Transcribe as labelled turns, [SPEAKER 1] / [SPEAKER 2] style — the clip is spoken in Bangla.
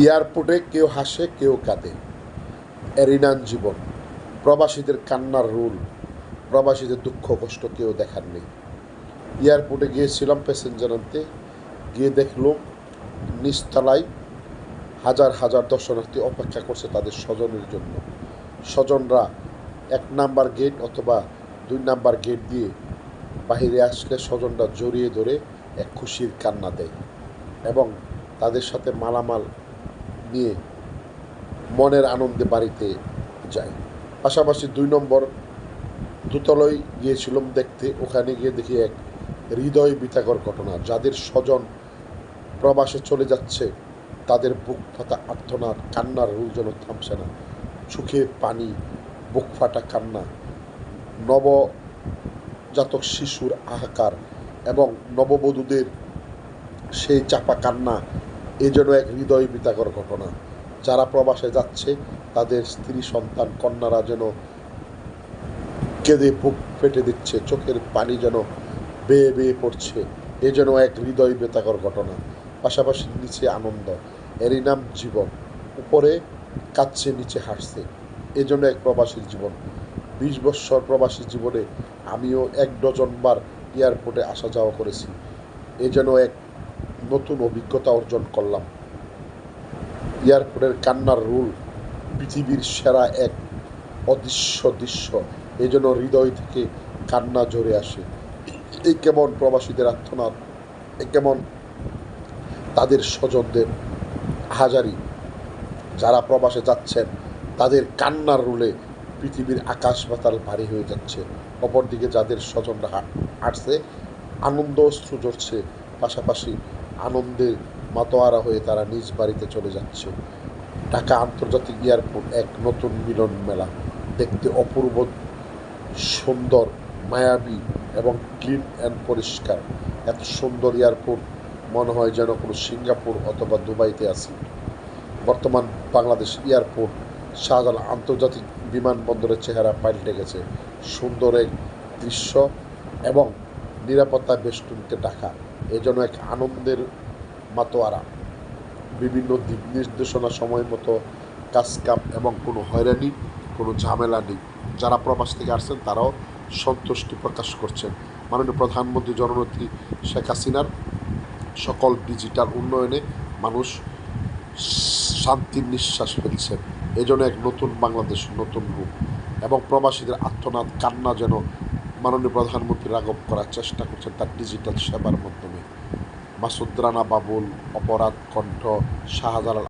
[SPEAKER 1] এয়ারপোর্টে কেউ হাসে, কেউ কাঁদে। এরিনান জীবন। প্রবাসীদের কান্নার রুল। প্রবাসীদের দুঃখ, কষ্ট কেউ দেখার নেই। এয়ারপোর্টে গিয়েছিলাম প্যাসেঞ্জার আনতে। গিয়ে দেখলাম, নিচতলায় হাজার হাজার দর্শনার্থী অপেক্ষা করছে তাদের স্বজনের জন্য। স্বজনরা এক নাম্বার গেট অথবা দুই নাম্বার গেট দিয়ে বাহিরে আসলে স্বজনরা জড়িয়ে ধরে এক খুশির কান্না দেয় এবং তাদের সাথে মালামাল নিয়ে মনের আনন্দে বাড়িতে যায়। পাশাপাশি দুই নম্বর দোতলায় গিয়েছিলাম দেখতে। ওখানে গিয়ে দেখি এক হৃদয় বিতাকর ঘটনা। যাদের স্বজন প্রবাসে চলে যাচ্ছে, তাদের বুক ফাটা আর্থনাদ কান্নার রুল যেন থামছে না। চোখে পানি, বুক ফাটা কান্না। নবজাতক শিশুর আহাকার এবং নববধূদের সেই চাপা কান্না এ যেন এক হৃদয় বিতাকর ঘটনা। যারা প্রবাসে যাচ্ছে, তাদের স্ত্রী, সন্তান, কন্যারা যেন কেঁদে বুক ফেটে দিচ্ছে, চোখের পানি যেন বেয়ে বেয়ে পড়ছে, এ যেন এক হৃদয় বেতাকর ঘটনা। পাশাপাশি নিচে আনন্দ, এরই নাম জীবন। উপরে কাচ্ছে নিচে হাসছে, এ জন্য এক প্রবাসীর জীবন। বিশ বৎসর প্রবাসী জীবনে আমিও এক ডজনবার এয়ারপোর্টে আসা যাওয়া করেছি, এ যেন এক নতুন অভিজ্ঞতা অর্জন করলাম। এয়ারপোর্টের কান্নার রুল পৃথিবীর সেরা এক অদৃশ্য দৃশ্য এই জন্য হৃদয় থেকে কান্না ঝরে আসে। এই কেমন প্রবাসীদের আত্মনাদ এই কেমন তাদের স্বজনদের হাজারি, যারা প্রবাসে যাচ্ছেন, তাদের কান্নার রুলে পৃথিবীর আকাশ পাতাল ভারী হয়ে যাচ্ছে। অপরদিকে যাদের স্বজনরা হাঁটছে, আনন্দ অশ্রু ঝরছে, পাশাপাশি আনন্দে মাতোয়ারা হয়ে তারা নিজ বাড়িতে চলে যাচ্ছে। ঢাকা আন্তর্জাতিক এয়ারপোর্ট এক নতুন মিলন মেলা। দেখতে অপূর্ব, সুন্দর, মায়াবী এবং ক্লিন অ্যান্ড পরিষ্কার। এত সুন্দর এয়ারপোর্ট, মনে হয় যেন কোনো সিঙ্গাপুর অথবা দুবাইতে আছি। বর্তমান বাংলাদেশ এয়ারপোর্ট শাহজালাল আন্তর্জাতিক বিমানবন্দরের চেহারা পাল্টে গেছে। সুন্দর এক দৃশ্য এবং নিরাপত্তা বেষ্টনীতে ঢাকা। এই জন্য এক আনন্দের মাতোয়ারা। বিভিন্ন দিক নির্দেশনা সময় মতো কাজ কাম এবং কোনো হয়রানি, কোনো ঝামেলা নেই। যারা প্রবাস থেকে আসছেন, তারাও সন্তুষ্টি প্রকাশ করছেন। মাননীয় প্রধানমন্ত্রী জননেত্রী শেখ হাসিনার সকল ডিজিটাল উন্নয়নে মানুষ শান্তির নিঃশ্বাস ফেলছেন। এই জন্য এক নতুন বাংলাদেশ, নতুন রূপ এবং প্রবাসীদের আত্মনাদ কান্না যেন মাননীয় প্রধানমন্ত্রী রাগব করার চেষ্টা করছেন তার ডিজিটাল সেবার মাধ্যমে। মাসুদ রানা বাবুল, অপরাধ কণ্ঠ শাহজালাল